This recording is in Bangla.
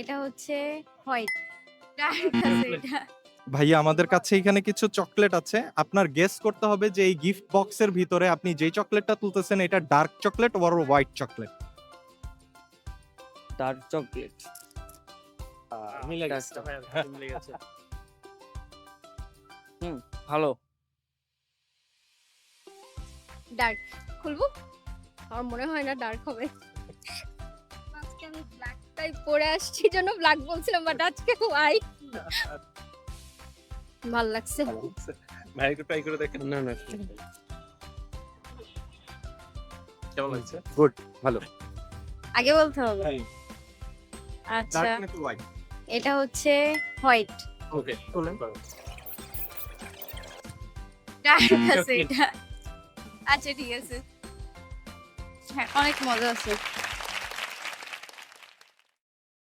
এটা হচ্ছে হোয়াইট। ডার্ক আছে এটা ভাইয়া আমাদের কাছে এখানে কিছু চকলেট আছে। আপনার গেস করতে হবে যে এই গিফট বক্সের ভিতরে আপনি যেই চকলেটটা তুলতেছেন এটা dark chocolate or white chocolate dark chocolate মিলে গেছে। মিলে গেছে। ভালো। ডার্ক খুলবো? আমার মনে হয় না ডার্ক হবে। ব্ল্যাকটাই পরে আসছি জন্য ব্ল্যাক বলছিলাম বাট আজকে হোয়াইট ভালো লাগছে। ভাই একটু ট্রাই করে দেখেন। না না কেমন লাগছে? গুড ভালো। আগে বলতে হবে। আচ্ছা। এটা হচ্ছে হোয়াইট ওকে ডার্ক আছে এটা। আচ্ছা ঠিক আছে। হ্যাঁ অনেক মজা আছে।